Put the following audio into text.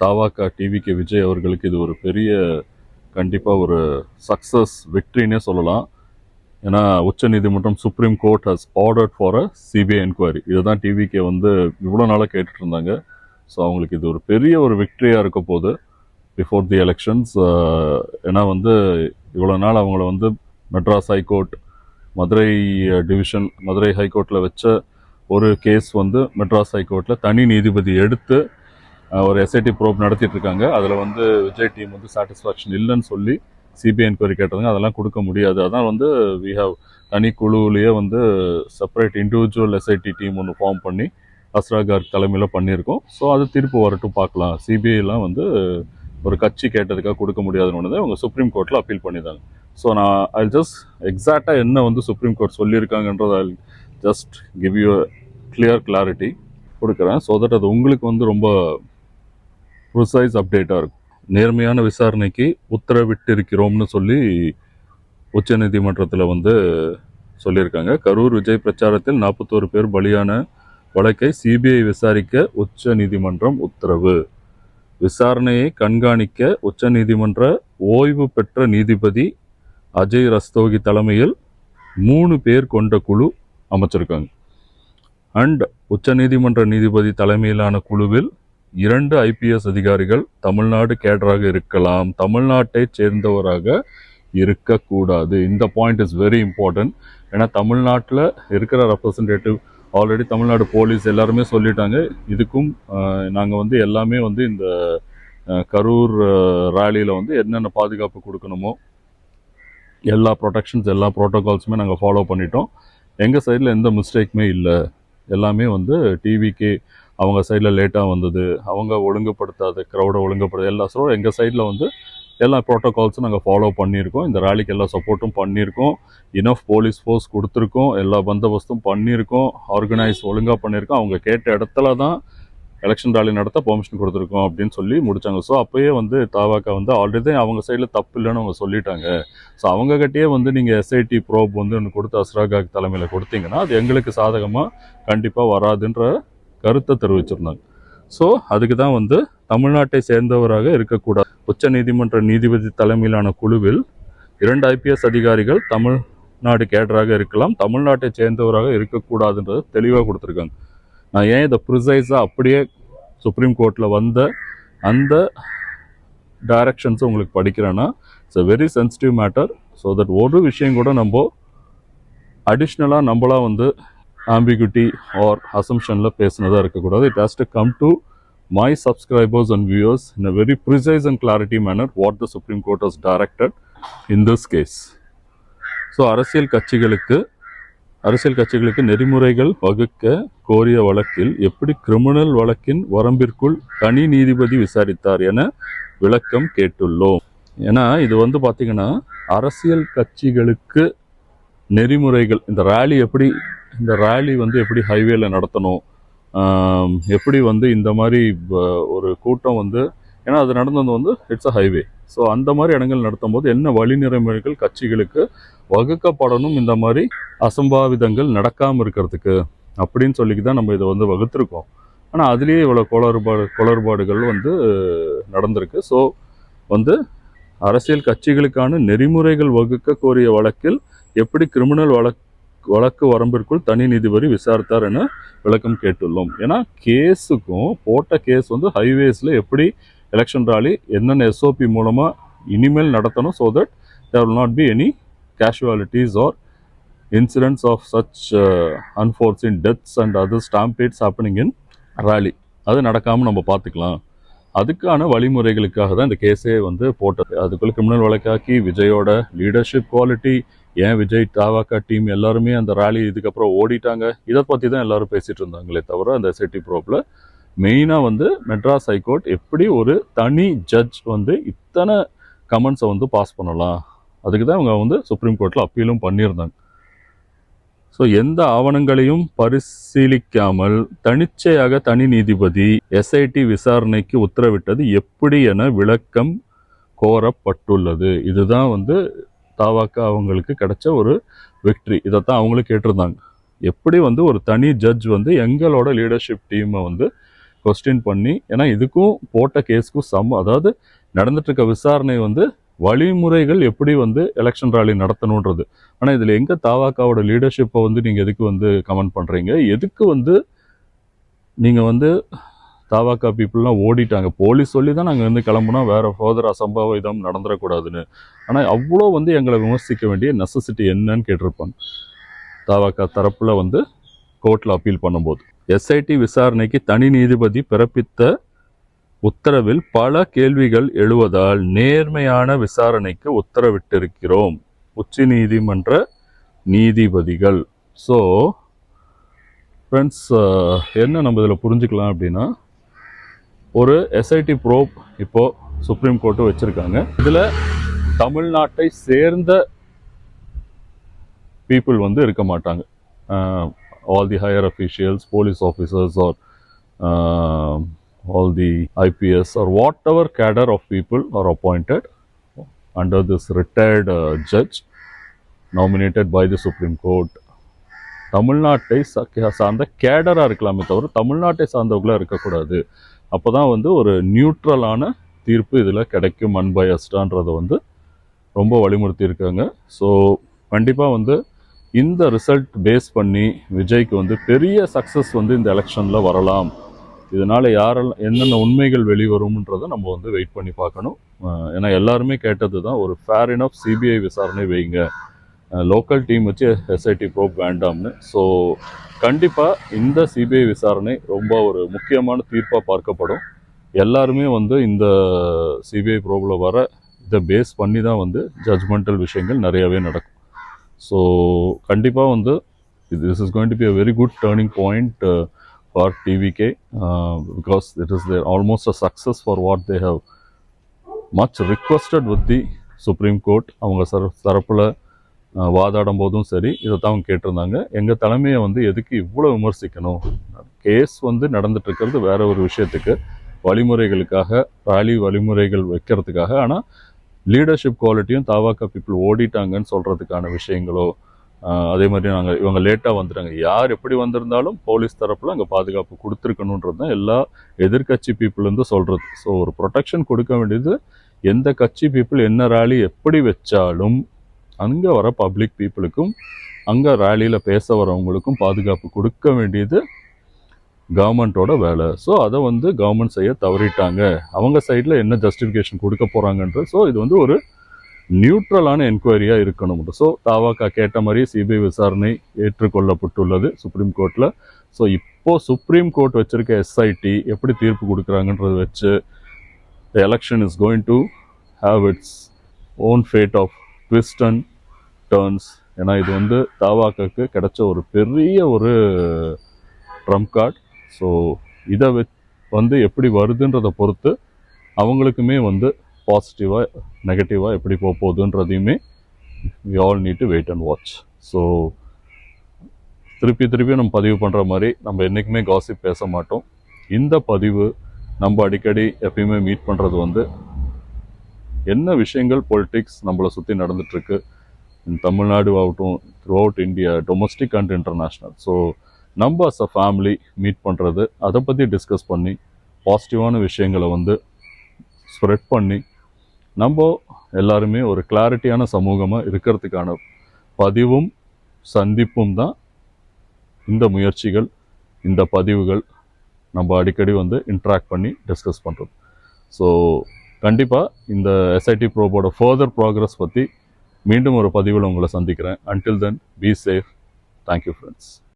தாவாக்கா டிவிக்கு விஜய் அவர்களுக்கு இது ஒரு பெரிய கண்டிப்பாக ஒரு சக்ஸஸ் விக்ட்ரினே சொல்லலாம். ஏன்னா உச்சநீதிமன்றம் Supreme Court has ordered for a CBI enquiry இதுதான் டிவிகே வந்து இவ்வளோ நாளாக கேட்டுட்டு இருந்தாங்க. ஸோ அவங்களுக்கு இது ஒரு பெரிய ஒரு விக்ட்ரியாக இருக்க போது பிஃபோர் தி எலெக்ஷன்ஸ் ஏன்னா வந்து இவ்வளோ நாள் அவங்கள வந்து Madras high court Madurai division Madurai ஹைகோர்ட்டில் வச்ச ஒரு கேஸ் வந்து மெட்ராஸ் ஹைகோர்ட்டில் தனி நீதிபதி எடுத்து ஒரு எஸ்ஐடி ப்ரோப் நடத்திட்டு இருக்காங்க அதில் வந்து விஜய் டீம் வந்து சாட்டிஸ்ஃபேக்ஷன் இல்லைன்னு சொல்லி சிபிஐ என்கொயரி கேட்டதுங்க அதெல்லாம் கொடுக்க முடியாது. அதான் வந்து வி ஹவ் தனி குழுவிலேயே வந்து செப்பரேட் இண்டிவிஜுவல் எஸ்ஐடி டீம் ஒன்று ஃபார்ம் பண்ணி அஸ்ரா கார்க் தலைமையில் பண்ணியிருக்கோம். ஸோ அது தீர்ப்பு வரட்டும் பார்க்கலாம். சிபிஐலாம் வந்து ஒரு கட்சி கேட்டதுக்காக கொடுக்க முடியாதுன்னு ஒன்று அவங்க சுப்ரீம் கோர்ட்டில் அப்பீல் பண்ணியிருந்தாங்க ஸோ நான் ஐ ஜஸ்ட் எக்ஸாக்டாக என்ன வந்து Supreme Court சொல்லியிருக்காங்கன்றது I just give you clear clarity கொடுக்குறேன். ஸோ தட் அது உங்களுக்கு வந்து ரொம்ப ப்ரிசைஸ் அப்டேட்டாக இருக்கும். நேர்மையான விசாரணைக்கு உத்தரவிட்டிருக்கிறோம்னு சொல்லி உச்சநீதிமன்றத்தில் வந்து சொல்லியிருக்காங்க. கரூர் விஜய் பிரச்சாரத்தில் நாற்பத்தோரு பேர் பலியான வழக்கை சிபிஐ விசாரிக்க உச்ச நீதிமன்றம் உத்தரவு. விசாரணையை கண்காணிக்க உச்ச நீதிமன்ற ஓய்வு பெற்ற நீதிபதி அஜய் ரஸ்தோகி தலைமையில் மூணு பேர் கொண்ட குழு அமைச்சிருக்காங்க. அண்ட் உச்ச நீதிமன்ற நீதிபதி தலைமையிலான குழுவில் இரண்டு ஐபிஎஸ் அதிகாரிகள் தமிழ்நாடு கேடராக இருக்கலாம் தமிழ்நாட்டை சேர்ந்தவராக இருக்கக்கூடாது. இந்த பாயிண்ட் இஸ் வெரி இம்பார்ட்டன்ட் ஏன்னா தமிழ்நாட்டில் இருக்கிற ரெப்ரசன்டேட்டிவ் ஆல்ரெடி தமிழ்நாடு போலீஸ் எல்லாருமே சொல்லிட்டாங்க. இதுக்கும் நாங்கள் வந்து எல்லாமே வந்து இந்த கரூர் ரேலியில் வந்து என்னென்ன பாதுகாப்பு கொடுக்கணுமோ எல்லா ப்ரொடெக்ஷன்ஸ் எல்லா ப்ரோட்டோகால்ஸுமே நாங்கள் ஃபாலோ பண்ணிட்டோம். எங்கள் சைடில் எந்த மிஸ்டேக்குமே இல்லை. எல்லாமே வந்து டிவிக்கு அவங்க சைடில் லேட்டாக வந்தது. அவங்க ஒழுங்குபடுத்தாத க்ரௌடை ஒழுங்குபடுத்த எல்லா ஸோ எங்கள் சைடில் வந்து எல்லா ப்ரோட்டோகால்ஸும் நாங்கள் ஃபாலோ பண்ணியிருக்கோம். இந்த ரேலிக்கு எல்லா சப்போர்ட்டும் பண்ணியிருக்கோம். இனஃப் போலீஸ் ஃபோர்ஸ் கொடுத்துருக்கோம். எல்லா பந்தோபஸ்தும் பண்ணியிருக்கோம். ஆர்கனைஸ் ஒழுங்காக பண்ணியிருக்கோம். அவங்க கேட்ட இடத்துல தான் எலெக்ஷன் ரேலி நடத்த பெர்மிஷன் கொடுத்துருக்கோம் அப்படின்னு சொல்லி முடித்தாங்க ஸோ அப்போயே வந்து தாவாக்கா வந்து ஆல்ரெடி அவங்க சைடில் தப்பு இல்லைன்னு அவங்க சொல்லிட்டாங்க. ஸோ அவங்க வந்து நீங்கள் எஸ்ஐடி ப்ரோப் வந்து ஒன்று கொடுத்து அஸ்ராகாக் தலைமையில் கொடுத்தீங்கன்னா அது எங்களுக்கு சாதகமாக கண்டிப்பாக வராதுன்ற கருத்தை தெரிவிச்சிருந்தாங்க. ஸோ அதுக்கு தான் வந்து தமிழ்நாட்டை சேர்ந்தவராக இருக்கக்கூடாது. உச்சநீதிமன்ற நீதிபதி தலைமையிலான குழுவில் இரண்டு ஐபிஎஸ் அதிகாரிகள் தமிழ்நாடு கேடராக இருக்கலாம் தமிழ்நாட்டை சேர்ந்தவராக இருக்கக்கூடாதுன்றதை தெளிவாக கொடுத்துருக்காங்க. நான் ஏன் இதை ப்ரிசைஸாக அப்படியே சுப்ரீம் கோர்ட்டில் வந்த அந்த டைரக்ஷன்ஸை உங்களுக்கு படிக்கிறேன்னா it's a very sensitive matter so that ஒரு விஷயம் கூட நம்ம அடிஷ்னலாக நம்மளாக வந்து ஆம்பிகுட்டி ஆர் அசம்ஷனில் பேசுனதாக இருக்கக்கூடாது. It has to come to my subscribers and viewers in a very precise and clarity manner what the Supreme Court has directed in this case so அரசியல் கட்சிகளுக்கு அரசியல் கட்சிகளுக்கு நெறிமுறைகள் வகுக்க கோரிய வழக்கில் எப்படி கிரிமினல் வழக்கின் வரம்பிற்குள் தனி நீதிபதி விசாரித்தார் என விளக்கம் கேட்டுள்ளோம். ஏன்னா இது வந்து பார்த்திங்கன்னா அரசியல் கட்சிகளுக்கு நெறிமுறைகள் இந்த ரேலி எப்படி இந்த ரேலி வந்து எப்படி ஹைவேல நடத்தணும் எப்படி வந்து இந்த மாதிரி ஒரு கூட்டம் வந்து ஏன்னா அது நடந்தது வந்து இட்ஸ் அ ஹைவே ஸோ அந்த மாதிரி இடங்கள் நடத்தும் போது என்ன வழிநிறைமுறைகள் கட்சிகளுக்கு வகுக்கப்படணும் இந்த மாதிரி அசம்பாவிதங்கள் நடக்காமல் இருக்கிறதுக்கு அப்படின்னு சொல்லிக்கு தான் நம்ம இதை வந்து வகுத்திருக்கோம். ஆனால் அதுலேயே இவ்வளோ குளறுபாடு குளறுபாடுகள் வந்து நடந்திருக்கு. ஸோ வந்து அரசியல் கட்சிகளுக்கான நெறிமுறைகள் வகுக்க கோரிய வழக்கில் எப்படி கிரிமினல் வழக்கு வழக்கு வரம்பிற்குள் தனி நீதிபதி விசாரித்தார் என விளக்கம் கேட்டுள்ளோம். ஏன்னா கேஸுக்கும் போட்ட கேஸ் வந்து ஹைவேஸில் எப்படி எலெக்ஷன் ராலி என்னென்ன எஸ்ஓபி மூலமாக இனிமேல் நடத்தணும் so that there will not be any casualties or incidents of such unfortunate deaths and other stampedes happening in rally அது நடக்காமல் நம்ம பார்த்துக்கலாம். அதுக்கான வழிமுறைகளுக்காக தான் இந்த கேஸே வந்து போட்டது. அதுக்குள்ளே கிரிமினல் வழக்காக்கி விஜயோட லீடர்ஷிப் குவாலிட்டி ஏன் விஜய் தாவாக்கா டீம் எல்லாருமே அந்த ரேலி இதுக்கப்புறம் ஓடிட்டாங்க? இதை பற்றி தான் எல்லாரும் பேசிகிட்டு இருந்தாங்களே தவிர அந்த எஸ்ஐடி ப்ரோப்பில் மெயினாக வந்து மெட்ராஸ் ஹைகோர்ட் எப்படி ஒரு தனி ஜட்ஜ் வந்து இத்தனை கமெண்ட்ஸை வந்து பாஸ் பண்ணலாம்? அதுக்கு தான் அவங்க வந்து சுப்ரீம் கோர்ட்டில் அப்பீலும் பண்ணியிருந்தாங்க. ஸோ எந்த ஆவணங்களையும் பரிசீலிக்காமல் தனிச்சையாக தனி நீதிபதி எஸ்ஐடி விசாரணைக்கு உத்தரவிட்டது எப்படி என விளக்கம் கோரப்பட்டுள்ளது. இதுதான் வந்து தாவாக்கா அவங்களுக்கு கிடைச்ச ஒரு விக்ட்ரி இதைத்தான் அவங்களும் கேட்டிருந்தாங்க. எப்படி வந்து ஒரு தனி ஜட்ஜ் வந்து எங்களோட லீடர்ஷிப் டீமை வந்து கொஸ்டின் பண்ணி ஏன்னா இதுக்கும் போட்ட கேஸ்க்கும் சம் அதாவது நடந்துட்டுருக்க விசாரணை வந்து வழிமுறைகள் எப்படி வந்து எலெக்ஷன் ராலி நடத்தணுன்றது. ஆனால் இதில் எங்கே தாவாக்காவோட லீடர்ஷிப்பை வந்து நீங்கள் எதுக்கு வந்து கமெண்ட் பண்ணுறீங்க எதுக்கு வந்து நீங்கள் வந்து தாவாக்கா பீப்புளெலாம் ஓடிட்டாங்க. போலீஸ் சொல்லி தான் நாங்கள் வந்து கிளம்புனா வேறு ஃபர்தர் அசம்பாவிதம் நடந்துடக்கூடாதுன்னு. ஆனால் அவ்வளோ வந்து எங்களை விமர்சிக்க வேண்டிய நெசசிட்டி என்னன்னு கேட்டிருப்பாங்க. தாவாக்கா தரப்பில் வந்து கோர்ட்டில் அப்பீல் பண்ணும்போது. எஸ்ஐடி விசாரணைக்கு தனி நீதிபதி பிறப்பித்த உத்தரவில் பல கேள்விகள் எழுவதால் நேர்மையான விசாரணைக்கு உத்தரவிட்டிருக்கிறோம். உச்ச நீதிமன்ற நீதிபதிகள். ஸோ ஃப்ரெண்ட்ஸ் என்ன நம்ம இதில் புரிஞ்சுக்கலாம் அப்படின்னா ஒரு எஸ்ஐடி ப்ரோப் இப்போது சுப்ரீம் கோர்ட்டு வச்சுருக்காங்க. இதில் தமிழ்நாட்டை சேர்ந்த பீப்புள் வந்து இருக்க மாட்டாங்க. All the higher officials police officers are all the IPS or whatever cadre of people are appointed under this retired uh, judge nominated by the Supreme Court. தமிழ்நாட்டை சார்ந்த கேடராக இருக்கலாமே தவிர தமிழ்நாட்டை சார்ந்தவர்களாக இருக்கக்கூடாது. அப்போ தான் வந்து ஒரு நியூட்ரலான தீர்ப்பு இதில் கிடைக்கும். அன்பயஸ்டான்றதை வந்து ரொம்ப வலியுறுத்தி இருக்காங்க ஸோ கண்டிப்பாக வந்து இந்த ரிசல்ட் பேஸ் பண்ணி விஜய்க்கு வந்து பெரிய சக்ஸஸ் வந்து இந்த எலெக்ஷனில் வரலாம். இதனால் யாரெல்லாம் என்னென்ன உண்மைகள் வெளிவரும்ன்றதை நம்ம வந்து வெயிட் பண்ணி பார்க்கணும். ஏன்னா எல்லாருமே கேட்டது தான் ஒரு ஃபேர் இனஃப் சிபிஐ விசாரணை வைங்க. லோக்கல் டீம் வச்சு எஸ்ஐடி ப்ரோப் வேண்டாம்னு. ஸோ கண்டிப்பாக இந்த சிபிஐ விசாரணை ரொம்ப ஒரு முக்கியமான தீர்ப்பாக பார்க்கப்படும். எல்லாருமே வந்து இந்த சிபிஐ ப்ரோபில் வர இதை பேஸ் பண்ணி தான் வந்து ஜட்ஜ்மெண்டல் விஷயங்கள் நிறையவே நடக்கும். ஸோ கண்டிப்பாக வந்து this is going to be a very good turning point for TVK because it is there almost a success for what they have much requested with the supreme court அவங்க சர தரப்பில் வாதாடும் போதும் சரி இதை தான் கேட்டிருந்தாங்க. எங்கள் தலைமையை வந்து எதுக்கு இவ்வளோ விமர்சிக்கணும்? கேஸ் வந்து நடந்துட்டு இருக்கிறது வேற ஒரு விஷயத்துக்கு. வழிமுறைகளுக்காக ராலி வழிமுறைகள் வைக்கிறதுக்காக. ஆனால் லீடர்ஷிப் குவாலிட்டியும் தாவாக்கா பீப்புள் ஓடிட்டாங்கன்னு சொல்கிறதுக்கான விஷயங்களோ அதே மாதிரி நாங்கள் இவங்க லேட்டாக வந்துட்டாங்க. யார் எப்படி வந்திருந்தாலும் போலீஸ் தரப்பில் அங்கே பாதுகாப்பு கொடுத்துருக்கணுன்றது தான் எல்லா எதிர்க்கட்சி பீப்புளேருந்து சொல்கிறது ஸோ ஒரு ப்ரொடெக்ஷன் கொடுக்க வேண்டியது எந்த கட்சி பீப்புள் என்ன ரேலி எப்படி வச்சாலும் அங்கே வர பப்ளிக் பீப்புளுக்கும் அங்கே ரேலியில் பேச வரவங்களுக்கும் பாதுகாப்பு கொடுக்க வேண்டியது கவர்மெண்ட்டோட வேலை. ஸோ அதை வந்து கவர்மெண்ட் செய்ய தவறிட்டாங்க. அவங்க சைடில் என்ன ஜஸ்டிஃபிகேஷன் கொடுக்க போகிறாங்கன்ற ஸோ இது வந்து ஒரு நியூட்ரலான என்கொயரியாக இருக்கணும். ஸோ தாவாக்கா கேட்ட மாதிரி சிபிஐ விசாரணை ஏற்றுக்கொள்ளப்பட்டுள்ளது சுப்ரீம் கோர்ட்டில் ஸோ இப்போ சுப்ரீம் கோர்ட் வச்சுருக்க எஸ்ஐடி எப்படி தீர்ப்பு கொடுக்குறாங்கன்றத வச்சு the election is going to have its own fate of twist and turns ஏன்னா இது வந்து தாவாக்காக்கு கிடைச்ச ஒரு பெரிய ஒரு ட்ரம்ப் கார்டு ஸோ இதை வெ வந்து எப்படி வருதுன்றதை பொறுத்து அவங்களுக்குமே வந்து பாசிட்டிவாக நெகட்டிவாக எப்படி போக போகுதுன்றதையுமே we all need to wait and watch so திருப்பி திருப்பி நம்ம பதிவு பண்ணுற மாதிரி நம்ம என்றைக்குமே காசிப் பேச மாட்டோம். இந்த பதிவு நம்ம அடிக்கடி எப்பயுமே மீட் பண்ணுறது வந்து என்ன விஷயங்கள் பொலிட்டிக்ஸ் நம்மளை சுற்றி நடந்துட்டுருக்கு? தமிழ்நாடு ஆகட்டும் throughout India domestic and international so நம்ம அஸ் அ ஃபேமிலி மீட் பண்ணுறது அதை பற்றி டிஸ்கஸ் பண்ணி பாசிட்டிவான விஷயங்களை வந்து ஸ்ப்ரெட் பண்ணி நம்ம எல்லாருமே ஒரு கிளாரிட்டியான சமூகமாக இருக்கிறதுக்கான பதிவும் சந்திப்பும் தான் இந்த முயற்சிகள் இந்த பதிவுகள் நம்ம அடிக்கடி வந்து இன்ட்ராக்ட் பண்ணி டிஸ்கஸ் பண்ணுறோம் ஸோ கண்டிப்பாக இந்த எஸ்ஐடி ப்ரோபோட ஃபர்தர் ப்ராக்ரஸ் பற்றி மீண்டும் ஒரு பதிவில் உங்களை சந்திக்கிறேன். Until then be safe thank you friends